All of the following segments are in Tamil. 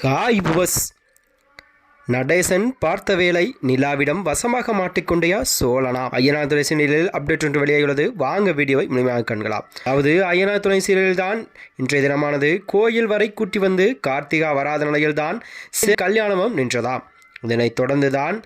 ஹாய் புவஸ். நடேசன் பார்த்த வேலை நிலாவிடம் வசமாக மாட்டிக்கொண்டையா? சோழனா. ஐயனார் துணை சீரியலில் அப்டேட் ஒன்று வெளியாகியுள்ளது. வாங்க வீடியோவை முழுமையாக காண்கலாம். அதாவது ஐயனார் துணை சீரியலில் தான் இன்றைய தினமானது. கோயில் வரை கூட்டி வந்து கார்த்திகா வராத நிலையில்தான் கல்யாணமும் நின்றதாம் இதனைத் தொடர்ந்துதான்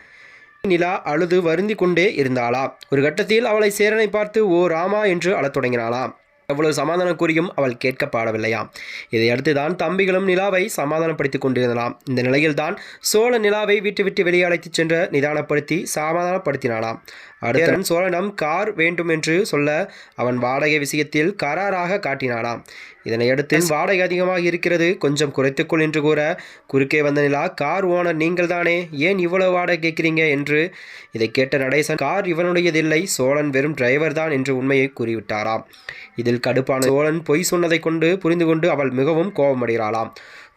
நிலா அழுது வருந்தி கொண்டே இருந்தாளா? ஒரு கட்டத்தில் அவளை சேரனை பார்த்து ஓ ராமா என்று அழத் தொடங்கினாளாம். எவ்வளவு சமாதானம் கூறியும் அவள் கேட்கப்படவில்லையாம் இதை அடுத்துதான் தம்பிகளும் நிலாவை சமாதானப்படுத்திக் கொண்டிருந்தனாம். இந்த நிலையில்தான் சோழ நிலாவை வீட்டு விட்டு வெளியே அழைத்துச் சென்ற நிதானப்படுத்தி சமாதானப்படுத்தினானாம். அடுத்த சோழனிடம் கார் வேண்டும் என்று சொல்ல அவன் வாடகை விஷயத்தில் கராராக காட்டினானாம். இதனையடுத்து வாடகை அதிகமாக இருக்கிறது கொஞ்சம் குறைத்துக்கொள் என்று கூற குறுக்கே வந்த நிலா கார் ஓனர் நீங்கள் தானே ஏன் இவ்வளவு வாடகை கேட்கிறீங்க? என்று இதை கேட்ட நடேசன் கார் இவனுடையதில்லை சோழன் வெறும் டிரைவர் தான் என்று உண்மையை கூறிவிட்டாராம். இதில் கடுப்பான சோழன் பொய் சொன்னதை கொண்டு புரிந்து கொண்டு அவள் மிகவும் கோபமடைகிறாளாம்.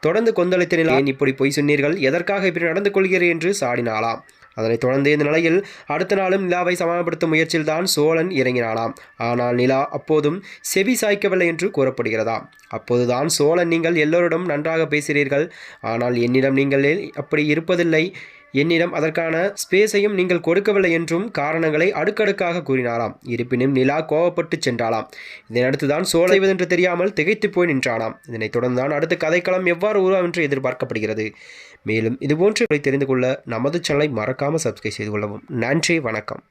தொடர்ந்து கொந்தளித்த நிலையில் இப்படி பொய் சொன்னீர்கள்? எதற்காக இப்படி நடந்து கொள்கிறீர் என்று சாடினாளாம். அதனைத் தொடர்ந்து இந்த நிலையில் அடுத்த நாளும் நிலாவை சமாதானப்படுத்தும் முயற்சியில் தான் சோழன் இறங்கினானாம். ஆனால் நிலா அப்போதும் செவி சாய்க்கவில்லை என்று கூறப்படுகிறதா அப்போதுதான் சோழன் நீங்கள் எல்லோரிடம் நன்றாக பேசுகிறீர்கள். ஆனால் என்னிடம் நீங்கள் அப்படி இருப்பதில்லை? என்னிடம் அதற்கான ஸ்பேஸையும் நீங்கள் கொடுக்கவில்லை என்றும் காரணங்களை அடுக்கடுக்காக கூறினாராம். இருப்பினும் நிலா கோவப்பட்டு சென்றாளாம். இதனடுத்துதான் சோலைவதென்று தெரியாமல் திகைத்து போய் நின்றானாம். இதனைத் தொடர்ந்துதான் அடுத்த கதைக்களம் எவ்வாறு உருவாம் என்று எதிர்பார்க்கப்படுகிறது. மேலும் இதுபோன்று தெரிந்து கொள்ள நமது சேனலை மறக்காமல் சப்ஸ்கிரைப் செய்து கொள்ளவும். நன்றி வணக்கம்.